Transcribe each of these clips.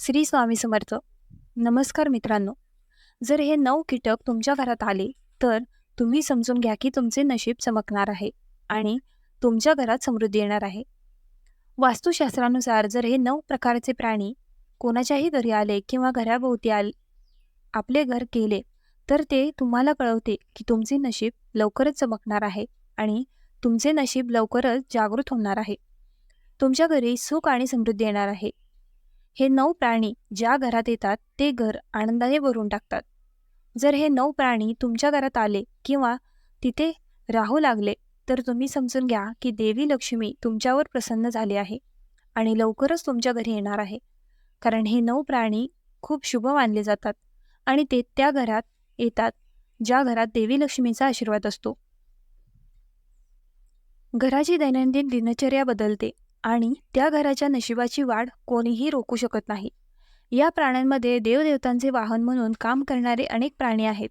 श्री स्वामी समर्थ. नमस्कार मित्रांनो. जर हे नऊ कीटक तुमच्या घरात आले तर तुम्ही समजून घ्या की तुमचे नशीब चमकणार आहे आणि तुमच्या घरात समृद्धी येणार आहे. वास्तुशास्त्रानुसार जर हे नऊ प्रकारचे प्राणी कोणाच्याही घरी आले किंवा घराभोवती आले आपले घर केले तर ते तुम्हाला कळवते की तुमचे नशीब लवकरच चमकणार आहे आणि तुमचे नशीब लवकरच जागृत होणार आहे. तुमच्या घरी सुख आणि समृद्धी येणार आहे. हे नऊ प्राणी ज्या घरात येतात ते घर आनंदाने भरून टाकतात. जर हे नऊ प्राणी तुमच्या घरात आले किंवा तिथे राहू लागले तर तुम्ही समजून घ्या की देवी लक्ष्मी तुमच्यावर प्रसन्न झाली आहे आणि लवकरच तुमच्या घरी येणार आहे. कारण हे नऊ प्राणी खूप शुभ मानले जातात आणि ते त्या घरात येतात ज्या घरात देवी लक्ष्मीचा आशीर्वाद असतो. घराची दैनंदिन दिनचर्या बदलते. आणि त्या घराच्या नशिबाची वाढ कोणीही रोखू शकत नाही. या प्राण्यांमध्ये देवदेवतांचे वाहन म्हणून काम करणारे अनेक प्राणी आहेत.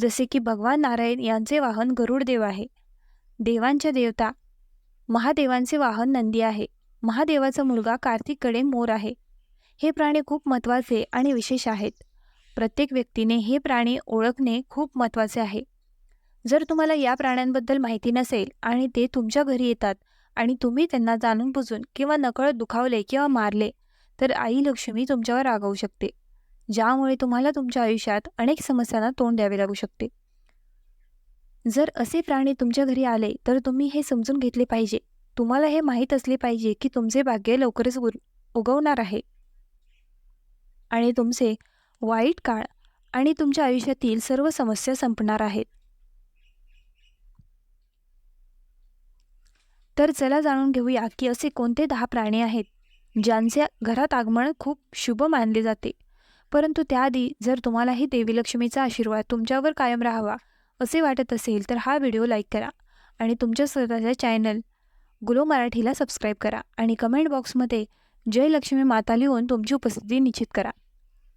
जसे की भगवान नारायण यांचे वाहन गरुड देव आहे. देवांच्या देवता महादेवांचे वाहन नंदी आहे. महादेवाचा मुलगा कार्तिककडे मोर आहे. हे प्राणी खूप महत्त्वाचे आणि विशेष आहेत. प्रत्येक व्यक्तीने हे प्राणी ओळखणे खूप महत्त्वाचे आहे. जर तुम्हाला या प्राण्यांबद्दल माहिती नसेल आणि ते तुमच्या घरी येतात आणि तुम्ही त्यांना जाणून बुजून किंवा नकळत दुखावले किंवा मारले तर आई लक्ष्मी तुमच्यावर रागावू शकते ज्यामुळे तुम्हाला तुमच्या आयुष्यात अनेक समस्यांना तोंड द्यावे लागू शकते. जर असे प्राणी तुमच्या घरी आले तर तुम्ही हे समजून घेतले पाहिजे. तुम्हाला हे माहीत असले पाहिजे की तुमचे भाग्य लवकरच उर उगवणार आहे. आणि तुमचे वाईट काळ आणि तुमच्या आयुष्यातील सर्व समस्या संपणार आहेत. तर चला जाणून घेऊया की असे कोणते दहा प्राणी आहेत ज्यांचे घरात आगमन खूप शुभ मानले जाते. परंतु त्याआधी जर तुम्हालाही देवी लक्ष्मीचा आशीर्वाद तुमच्यावर कायम राहावा असे वाटत असेल तर हा व्हिडिओ लाईक करा आणि तुमच्या स्वतःच्या चॅनल गुलो मराठीला सबस्क्राईब करा आणि कमेंट बॉक्समध्ये जय लक्ष्मी माता लिहून तुमची उपस्थिती निश्चित करा.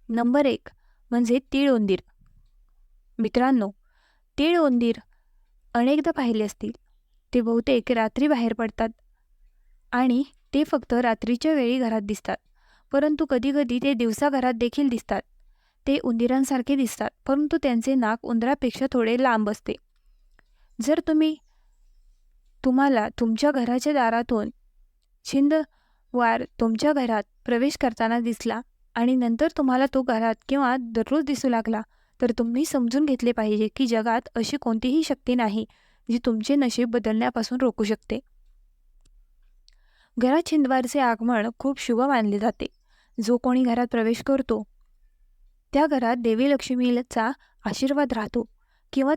नंबर एक म्हणजे तीळ उंदीर मित्रांनो तीळ उंदीर अनेकदा पाहिले असतील. ते बहुतेक रात्री बाहेर पडतात. आणि ते फक्त रात्रीच्या वेळी घरात दिसतात. परंतु कधीकधी ते दिवसा घरात देखील दिसतात. ते उंदिरांसारखे दिसतात परंतु त्यांचे नाक उंदरापेक्षा थोडे लांब असते. जर तुम्ही तुम्हाला तुमच्या घराच्या दारातून छिंद वार तुमच्या घरात प्रवेश करताना दिसला आणि नंतर तुम्हाला तो घरात किंवा दररोज दिसू लागला तर तुम्ही समजून घेतले पाहिजे की जगात अशी कोणतीही शक्ती नाही. जी तुमचे नशीब बदलण्यापासून रोखू शकते. घरात छिंदवारचे आगमन खूप शुभ मानले जाते. जो कोणी घरात प्रवेश करतो त्या घरात देवी लक्ष्मीचा आशीर्वाद राहतो किंवा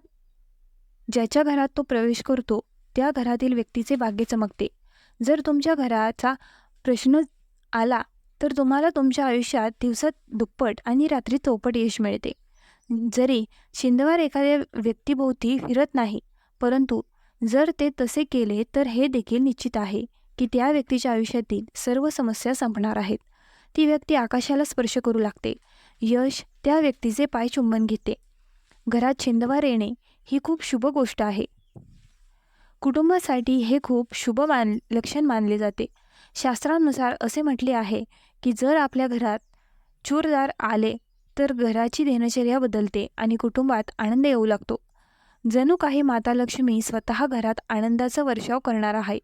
ज्याच्या घरात तो प्रवेश करतो त्या घरातील व्यक्तीचे भाग्य चमकते. जर तुमच्या घराचा प्रश्न आला तर तुम्हाला तुमच्या आयुष्यात दिवसात दुप्पट आणि रात्री चौपट यश मिळते. जरी शिंदवार एखाद्या व्यक्तीभोवती फिरत नाही परंतु जर ते तसे केले तर हे देखील निश्चित आहे की त्या व्यक्तीच्या आयुष्यातील सर्व समस्या संपणार आहेत. ती व्यक्ती आकाशाला स्पर्श करू लागते. यश त्या व्यक्तीचे पाय चुंबन घेते. घरात छिंदवार येणे ही खूप शुभ गोष्ट आहे. कुटुंबासाठी हे खूप शुभ मान लक्षण मानले जाते. शास्त्रानुसार असे म्हटले आहे की जर आपल्या घरात चूरदार आले तर घराची दिनचर्या बदलते आणि कुटुंबात आनंद येऊ लागतो. जणू काही माता लक्ष्मी स्वतः घरात आनंदाचा वर्षाव करणार आहे.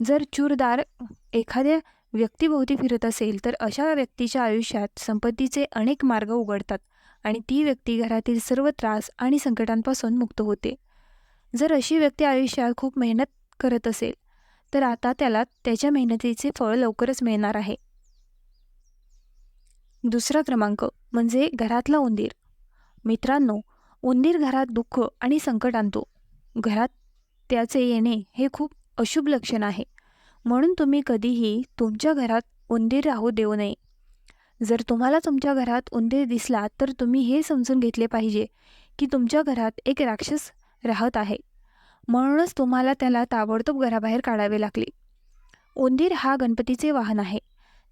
जर चूरदार एखाद्या व्यक्तीभोवती फिरत असेल तर अशा व्यक्तीच्या आयुष्यात संपत्तीचे अनेक मार्ग उघडतात आणि ती व्यक्ती घरातील सर्व त्रास आणि संकटांपासून मुक्त होते. जर अशी व्यक्ती आयुष्यात खूप मेहनत करत असेल तर आता त्याला त्याच्या मेहनतीचे फळ लवकरच मिळणार आहे. दुसरा क्रमांक म्हणजे घरातला उंदीर. मित्रांनो उंदीर घरात दुःख आणि संकट आणतो. घरात त्याचे येणे हे खूप अशुभ लक्षण आहे. म्हणून तुम्ही कधीही तुमच्या घरात उंदीर राहू देऊ नये. जर तुम्हाला तुमच्या घरात उंदीर दिसला तर तुम्ही हे समजून घेतले पाहिजे की तुमच्या घरात एक राक्षस राहत आहे. म्हणूनच तुम्हाला त्याला ताबडतोब घराबाहेर काढावे लागले. उंदीर हा गणपतीचे वाहन आहे.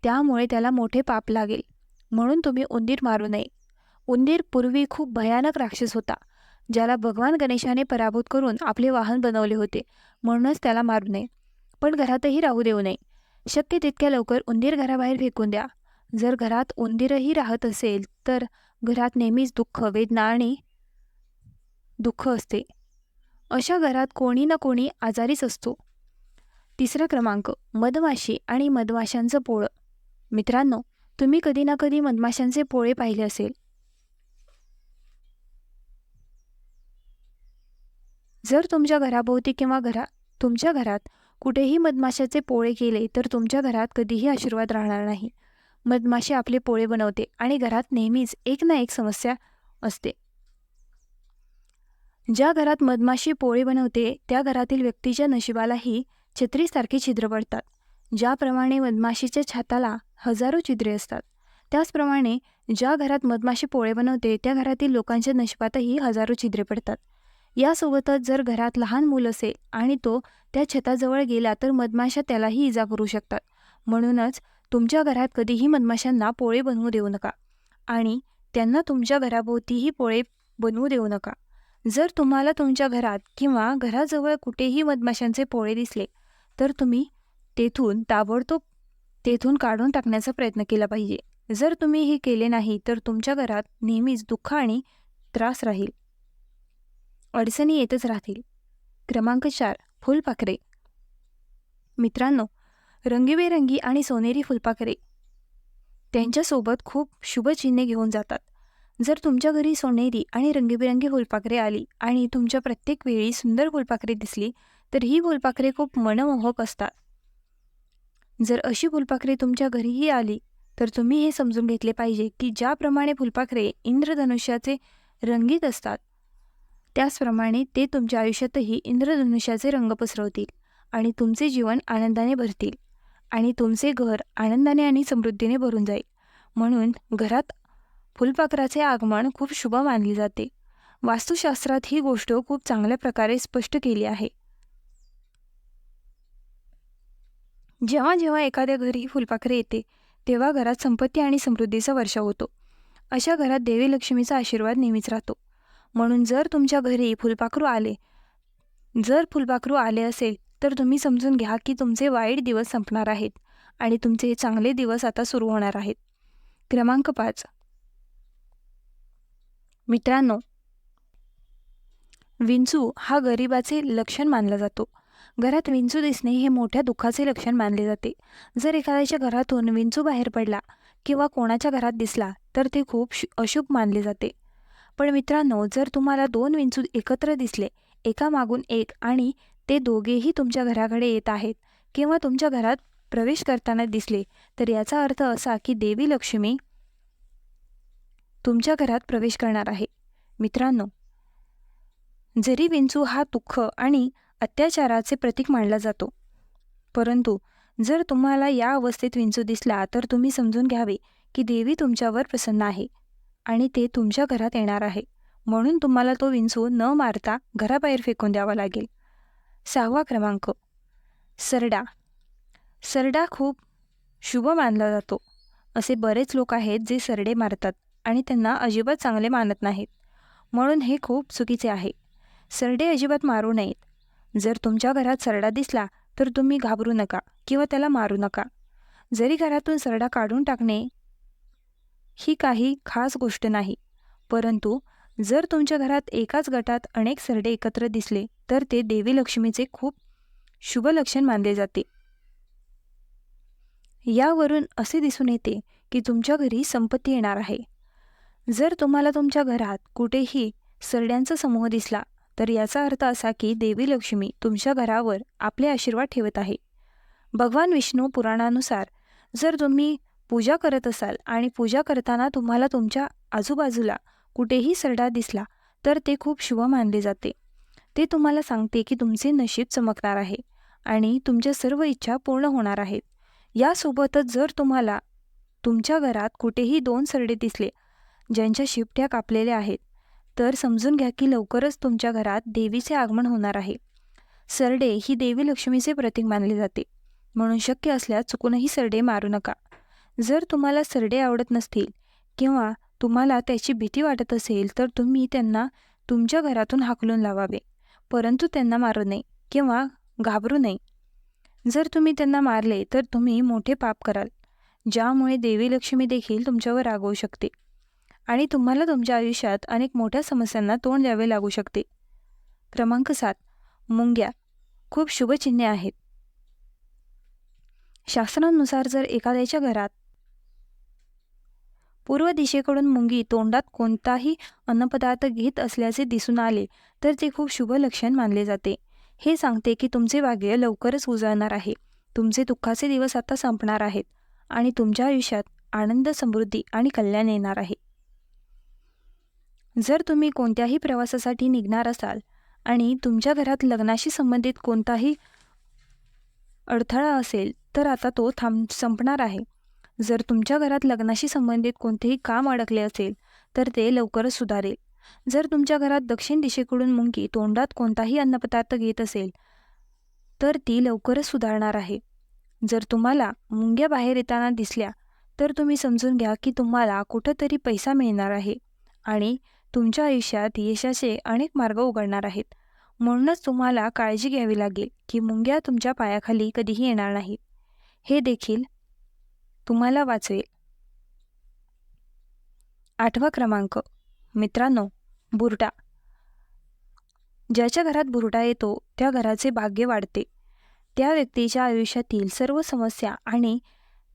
त्यामुळे त्याला मोठे पाप लागेल. म्हणून तुम्ही उंदीर मारू नये. उंदीर पूर्वी खूप भयानक राक्षस होता ज्याला भगवान गणेशाने पराभूत करून आपले वाहन बनवले होते म्हणूनच त्याला मारू नये. पण घरातही राहू देऊ नये. शक्य तितक्या लवकर उंदीर घराबाहेर फेकून द्या. जर घरात उंदीरही राहत असेल तर घरात नेहमीच दुःख वेदना आणि दुःख असते. अशा घरात कोणी ना कोणी आजारीच असतो. तिसरा क्रमांक मधमाशी आणि मधमाशांचं पोळं. मित्रांनो तुम्ही कधी ना कधी मधमाशांचे पोळे पाहिले असेल. जर तुमच्या घराभोवती किंवा घरा तुमच्या घरात कुठेही मधमाशाचे पोळे केले तर तुमच्या घरात कधीही आशीर्वाद राहणार नाही. मधमाशी आपले पोळे बनवते आणि घरात नेहमीच एक ना एक समस्या असते. ज्या घरात मधमाशी पोळे बनवते त्या घरातील व्यक्तीच्या नशिबालाही छत्रीसारखे छिद्र पडतात ज्याप्रमाणे मधमाशीच्या छाताला हजारो छिद्रे असतात. त्याचप्रमाणे ज्या घरात मधमाशी पोळे बनवते त्या घरातील लोकांच्या नशिबातही हजारो छिद्रे पडतात. यासोबतच जर घरात लहान मूल असेल आणि तो त्या छताजवळ गेला तर मधमाशा त्यालाही इजा करू शकतात. म्हणूनच तुमच्या घरात कधीही मधमाशांना पोळे बनवू देऊ नका आणि त्यांना तुमच्या घराभोवतीही पोळे बनवू देऊ नका. जर तुम्हाला तुमच्या घरात किंवा घराजवळ कुठेही मधमाशांचे पोळे दिसले तर तुम्ही तेथून ताबडतोब तेथून काढून टाकण्याचा प्रयत्न केला पाहिजे. जर तुम्ही हे केले नाही तर तुमच्या घरात नेहमीच दुःख आणि त्रास राहील. अडचणी येतच राहतील. क्रमांक चार फुलपाखरे. मित्रांनो रंगीबेरंगी आणि सोनेरी फुलपाखरे त्यांच्यासोबत खूप शुभचिन्हे घेऊन जातात. जर तुमच्या घरी सोनेरी आणि रंगीबेरंगी फुलपाखरे आली आणि तुमच्या प्रत्येक वेळी सुंदर फुलपाखरे दिसली तर ही फुलपाखरे खूप मनमोहक असतात. जर अशी फुलपाखरे तुमच्या घरीही आली तर तुम्ही हे समजून घेतले पाहिजे की ज्याप्रमाणे फुलपाखरे इंद्रधनुष्याचे रंगीत असतात त्याचप्रमाणे ते तुमच्या आयुष्यातही इंद्रधनुष्याचे रंग पसरवतील आणि तुमचे जीवन आनंदाने भरतील आणि तुमचे घर आनंदाने आणि समृद्धीने भरून जाईल. म्हणून घरात फुलपाखराचे आगमन खूप शुभ मानले जाते. वास्तुशास्त्रात ही गोष्ट खूप चांगल्या प्रकारे स्पष्ट केली आहे. जेव्हा जेव्हा एखाद्या घरी फुलपाखरे येते तेव्हा घरात संपत्ती आणि समृद्धीचा वर्ष होतो. अशा घरात देवी लक्ष्मीचा आशीर्वाद नेहमीच राहतो. म्हणून जर तुमच्या घरी फुलपाखरू आले जर फुलपाखरू आले असेल तर तुम्ही समजून घ्या की तुमचे वाईट दिवस संपणार आहेत आणि तुमचे चांगले दिवस आता सुरू होणार आहेत. क्रमांक पाच. मित्रांनो विंचू हा गरिबाचे लक्षण मानला जातो. घरात विंचू दिसणे हे मोठ्या दुःखाचे लक्षण मानले जाते. जर एखाद्याच्या घरातून विंचू बाहेर पडला किंवा कोणाच्या घरात दिसला तर ते खूप अशुभ मानले जाते. पण मित्रांनो जर तुम्हाला दोन विंचू एकत्र दिसले एका मागून एक आणि ते दोघेही तुमच्या घराकडे येत आहेत किंवा तुमच्या घरात प्रवेश करताना दिसले तर याचा अर्थ असा की देवी लक्ष्मी तुमच्या घरात प्रवेश करणार आहे. मित्रांनो जरी विंचू हा दुःख आणि अत्याचाराचे प्रतीक मानला जातो परंतु जर तुम्हाला या अवस्थेत विंचू दिसला तर तुम्ही समजून घ्यावे की देवी तुमच्यावर प्रसन्न आहे. आणि ते तुमच्या घरात येणार आहे. म्हणून तुम्हाला तो विंचू न मारता घराबाहेर फेकून द्यावा लागेल. सहावा क्रमांक. सरडा. सरडा खूप शुभ मानला जातो. असे बरेच लोक आहेत जे सरडे मारतात आणि त्यांना अजिबात चांगले मानत नाहीत. म्हणून हे खूप चुकीचे आहे. सरडे अजिबात मारू नयेत. जर तुमच्या घरात सरडा दिसला तर तुम्ही घाबरू नका किंवा त्याला मारू नका. जरी घरातून सरडा काढून टाकणे ही काही खास गोष्ट नाही. परंतु जर तुमच्या घरात एकाच गटात अनेक सरडे एकत्र दिसले तर ते देवी लक्ष्मीचे खूप शुभ लक्षण मानले जाते. यावरून असे दिसून येते की तुमच्या घरी संपत्ती येणार आहे. जर तुम्हाला तुमच्या घरात कुठेही सरड्यांचा समूह दिसला तर याचा अर्थ असा की देवी लक्ष्मी तुमच्या घरावर आपले आशीर्वाद ठेवत आहे. भगवान विष्णू पुराणानुसार जर तुम्ही पूजा करत असाल आणि पूजा करताना तुम्हाला तुमच्या आजूबाजूला कुठेही सरडा दिसला तर ते खूप शुभ मानले जाते. ते तुम्हाला सांगते की तुमचे नशीब चमकणार आहे आणि तुमच्या सर्व इच्छा पूर्ण होणार आहेत. यासोबतच जर तुम्हाला तुमच्या घरात कुठेही दोन सरडे दिसले ज्यांच्या शिपट्या कापलेल्या आहेत तर समजून घ्या की लवकरच तुमच्या घरात देवीचे आगमन होणार आहे. सरडे ही देवी लक्ष्मीचे प्रतीक मानले जाते. म्हणून शक्य असल्यास चुकूनही सरडे मारू नका. जर तुम्हाला सरडे आवडत नसतील किंवा तुम्हाला त्याची भीती वाटत असेल तर तुम्ही त्यांना तुमच्या घरातून हाकलून लावावे. परंतु त्यांना मारू नये किंवा घाबरू नये. जर तुम्ही त्यांना मारले तर तुम्ही मोठे पाप कराल ज्यामुळे देवी लक्ष्मी देखील तुमच्यावर रागवू शकते आणि तुम्हाला तुमच्या आयुष्यात अनेक मोठ्या समस्यांना तोंड द्यावे लागू शकते. क्रमांक सात मुंग्या. खूप शुभचिन्हे आहेत. शास्त्रांनुसार जर एखाद्याच्या घरात पूर्व दिशेकडून मुंगी तोंडात कोणताही अन्नपदार्थ घेत असल्याचे दिसून आले तर ते खूप शुभ लक्षण मानले जाते. हे सांगते की तुमचे भाग्य लवकरच उजळणार आहे. तुमचे दुःखाचे दिवस आता संपणार आहेत आणि तुमच्या आयुष्यात आनंद समृद्धी आणि कल्याण येणार आहे. जर तुम्ही कोणत्याही प्रवासासाठी निघणार असाल आणि तुमच्या घरात लग्नाशी संबंधित कोणताही अडथळा असेल तर आता तो थांब संपणार आहे. जर तुमच्या घरात लग्नाशी संबंधित कोणतेही काम अडकले असेल तर ते लवकरच सुधारेल. जर तुमच्या घरात दक्षिण दिशेकडून मुंगी तोंडात कोणताही अन्नपदार्थ घेत असेल तर ती लवकरच सुधारणार आहे. जर तुम्हाला मुंग्या बाहेर येताना दिसल्या तर तुम्ही समजून घ्या की तुम्हाला कुठंतरी पैसा मिळणार आहे आणि तुमच्या आयुष्यात यशाचे अनेक मार्ग उघडणार आहेत. म्हणूनच तुम्हाला काळजी घ्यावी लागेल की मुंग्या तुमच्या पायाखाली कधीही येणार नाहीत. हे देखील तुम्हाला वाचवेल आठवा क्रमांक. मित्रांनो बुरटा. ज्याच्या घरात बुरटा येतो त्या घराचे भाग्य वाढते. त्या व्यक्तीच्या आयुष्यातील सर्व समस्या आणि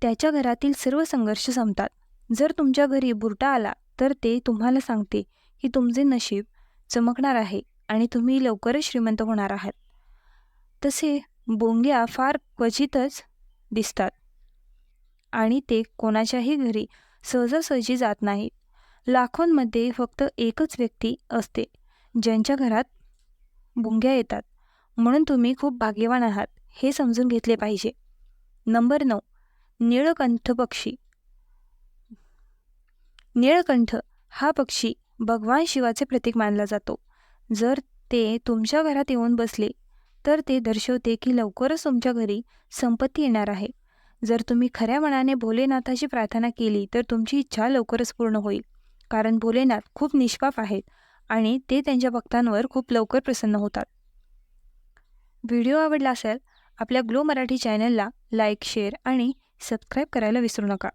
त्याच्या घरातील सर्व संघर्ष संपतात. जर तुमच्या घरी बुरटा आला तर ते तुम्हाला सांगते की तुमचे नशीब चमकणार आहे आणि तुम्ही लवकरच श्रीमंत होणार आहात. तसे बोंग्या फार क्वचितच दिसतात. आणि ते कोणाच्याही घरी सहजासहजी जात नाहीत. लाखोंमध्ये फक्त एकच व्यक्ती असते ज्यांच्या घरात बुंग्या येतात. म्हणून तुम्ही खूप भाग्यवान आहात हे समजून घेतले पाहिजे. नंबर नऊ निळकंठ पक्षी. निळकंठ हा पक्षी भगवान शिवाचे प्रतीक मानला जातो. जर ते तुमच्या घरात येऊन बसले तर ते दर्शवते की लवकरच तुमच्या घरी संपत्ती येणार आहे. जर तुम्ही खऱ्या मनाने भोलेनाथाची प्रार्थना केली तर तुमची इच्छा लवकरच पूर्ण होईल. कारण भोलेनाथ खूप निष्पाप आहेत आणि ते त्यांच्या भक्तांवर खूप लवकर प्रसन्न होतात. व्हिडिओ आवडला असेल आपल्या ग्लो मराठी चॅनलला लाईक शेअर आणि सबस्क्राईब करायला विसरू नका.